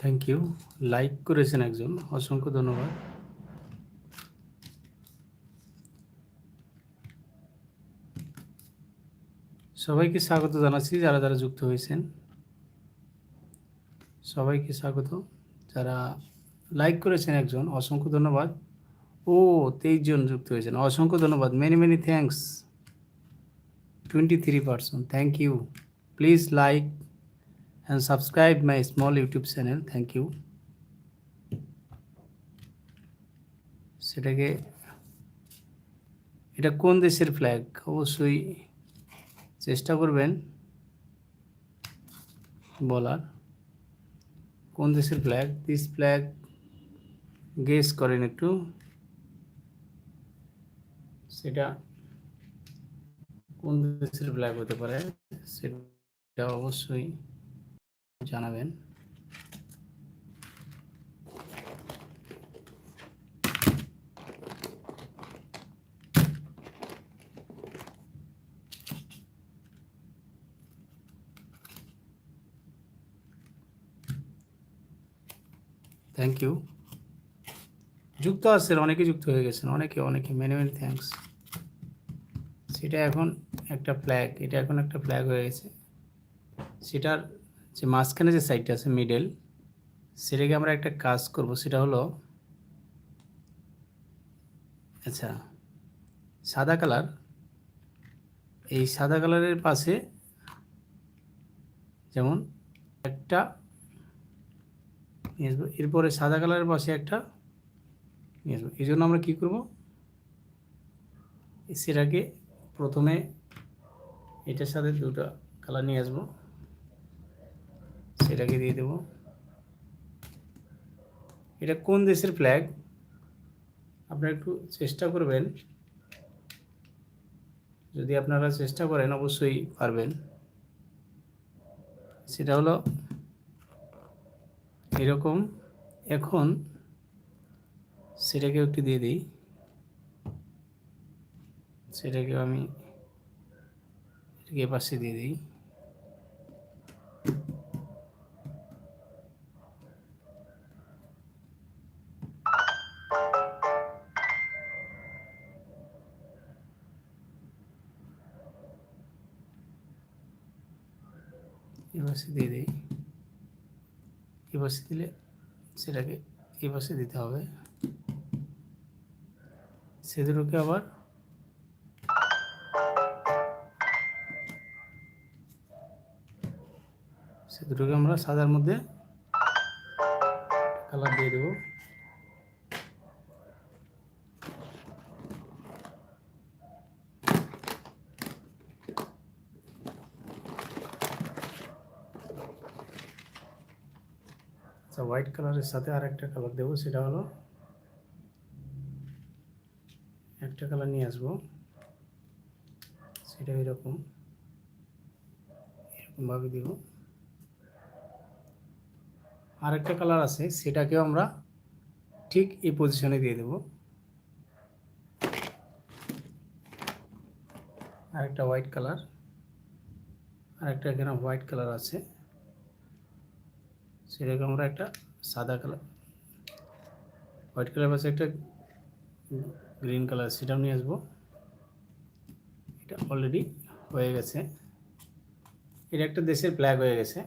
Thank you like করেছেন একজন, অসংখ্য ধন্যবাদ। সবাইকে স্বাগত জানাচ্ছি যারা যারা যুক্ত হয়েছেন। সবাইকে স্বাগত। যারা লাইক করেছেন একজন, অসংখ্য ধন্যবাদ। ও, তেইশ জন যুক্ত হয়েছেন, অসংখ্য ধন্যবাদ। Many many thanks twenty three percent thank you please like and subscribe my small YouTube channel thank you সেটাকে, এটা কোন দেশের ফ্ল্যাগ অবশ্যই চেষ্টা করবেন বলার। কোন দেশের ফ্ল্যাগ দিস ফ্ল্যাগ গেস করেন একটু। সেটা কোন দেশের ফ্ল্যাগ হতে পারে? সেটা অবশ্যই জানাবেন। থ্যাংক ইউ যুক্ত আছেন অনেকে যুক্ত হয়ে গেছেন, অনেকে অনেকে মেনি মেনি থ্যাঙ্কস সেটা এখন একটা ফ্ল্যাগ এটা এখন একটা ফ্ল্যাগ হয়ে গেছে। সেটার যে মাঝখানে যে সাইডটা আছে মিডল সেটাকে আমরা একটা কাজ করব, সেটা হলো আচ্ছা সাদা কালার এই সাদা কালারের পাশে যেমন একটা, নিয়ে আসব, এরপরে সাদা কালারের পাশে একটা, নিয়ে আসব, এই জন্য আমরা কী করব? সেটাকে প্রথমে এটার সাথে দুটো কালার নিয়ে আসব। সেটাকে দিয়ে দেব। এটা কোন দেশের ফ্ল্যাগ আপনারা একটু চেষ্টা করবেন। যদি আপনারা চেষ্টা করেন, অবশ্যই পারবেন। সেটা হলো এরকম। এখন সেটাকেও একটু দিয়ে দিই। সেটাকেও আমি এটাকে পাশে দিয়ে দিই। এপাশে দিয়ে দিই। এপাশে দিলে সেটাকে এপাশে দিতে হবে। সে দুটোকে আবার সে দুটোকে আমরা সাদার মধ্যে কালার দিয়ে দেবো। আচ্ছা হোয়াইট কালারের সাথে আর একটা কালার দেবো, সেটা হলো একটা কালার নিয়ে আসব। সেটা এরকম, এরকমভাবে দিব। আর একটা কালার আছে, সেটাকেও আমরা ঠিক এই পজিশনে দিয়ে দেব। আর একটা হোয়াইট কালার আর একটা এখানে হোয়াইট কালার আছে। সেটাকে আমরা একটা সাদা কালার, হোয়াইট কালার পাশে একটা গ্রিন কালার সেটাও নিয়ে আসব। এটা অলরেডি হয়ে গেছে। এটা একটা দেশের ফ্ল্যাগ হয়ে গেছে।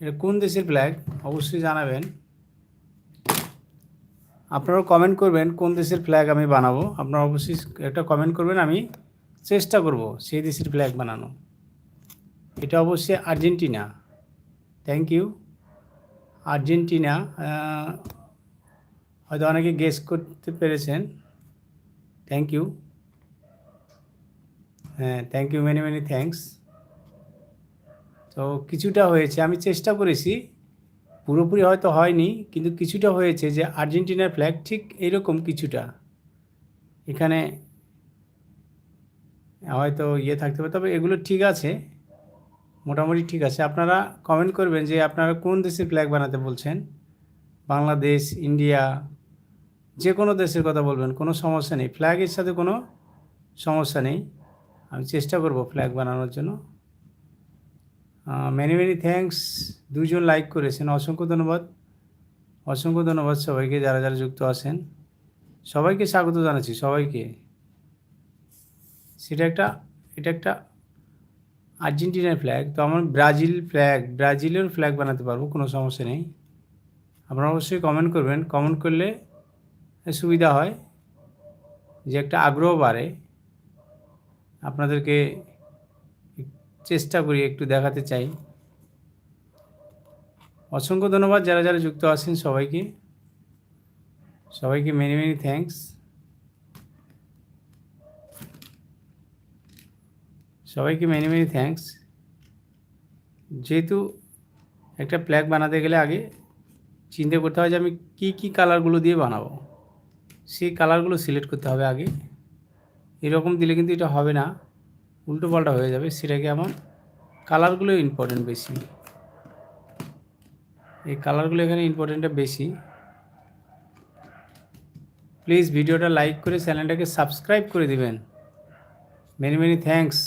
এটা কোন দেশের ফ্ল্যাগ অবশ্যই জানাবেন। আপনারাও কমেন্ট করবেন কোন দেশের ফ্ল্যাগ আমি বানাবো। আপনারা অবশ্যই একটা কমেন্ট করবেন, আমি চেষ্টা করব সেই দেশের ফ্ল্যাগ বানানো এটা অবশ্যই আর্জেন্টিনা। থ্যাংক ইউ আর্জেন্টিনা হয়তো অনেকে গেস করতে পেরেছেন। থ্যাংক ইউ হ্যাঁ thank you many many thanks তো কিছুটা হয়েছে, আমি চেষ্টা করেছি। পুরোপুরি হয়তো হয়নি, কিন্তু কিছুটা হয়েছে যে আর্জেন্টিনার ফ্ল্যাগ ঠিক এরকম কিছুটা। এখানে হয়তো ইয়ে থাকতে পারে, তবে এগুলো ঠিক আছে। মোটামুটি ঠিক আছে। আপনারা কমেন্ট করবেন যে আপনারা কোন দেশের ফ্ল্যাগ বানাতে বলছেন? বাংলাদেশ ইন্ডিয়া যে কোনো দেশের কথা বলবেন, কোনো সমস্যা নেই। ফ্ল্যাগের সাথে কোনো সমস্যা নেই। আমি চেষ্টা করব ফ্ল্যাগ বানানোর জন্য। মেনি মেনি থ্যাঙ্কস দুজন লাইক করেছেন। অসংখ্য ধন্যবাদ। অসংখ্য ধন্যবাদ সবাইকে, যারা যারা যুক্ত আছেন। সবাইকে স্বাগত জানাচ্ছি, সবাইকে। সেটা একটা, এটা একটা আর্জেন্টিনার ফ্ল্যাগ তো আমার ব্রাজিল ফ্ল্যাগ ব্রাজিলের ফ্ল্যাগ বানাতে পারব, কোনো সমস্যা নেই। আপনারা অবশ্যই কমেন্ট করবেন। কমেন্ট করলে সুবিধা হয় যে একটা আগ্রহ বাড়ে। আপনাদেরকে চেষ্টা করি একটু দেখাতে চাই। অসংখ্য ধন্যবাদ যারা যারা যুক্ত আছেন সবাইকে। সবাইকে মেনি মেনি থ্যাঙ্কস সবাইকে মেনি মেনি থ্যাঙ্কস যেহেতু একটা ফ্ল্যাগ বানাতে গেলে আগে চিন্তা করতে হয় যে আমি কী কী কালারগুলো দিয়ে বানাবো। সেই কালারগুলো সিলেক্ট করতে হবে আগে। এরকম দিলে কিন্তু এটা হবে না। উল্টো পাল্টা হয়ে যাবে। সেটাকে আমার কালারগুলো ইম্পর্টেন্ট বেশি। এই কালারগুলো এখানে ইম্পর্টেন্টটা বেশি। প্লিজ ভিডিওটা লাইক করে চ্যানেলটাকে সাবস্ক্রাইব করে দিবেন। Many many thanks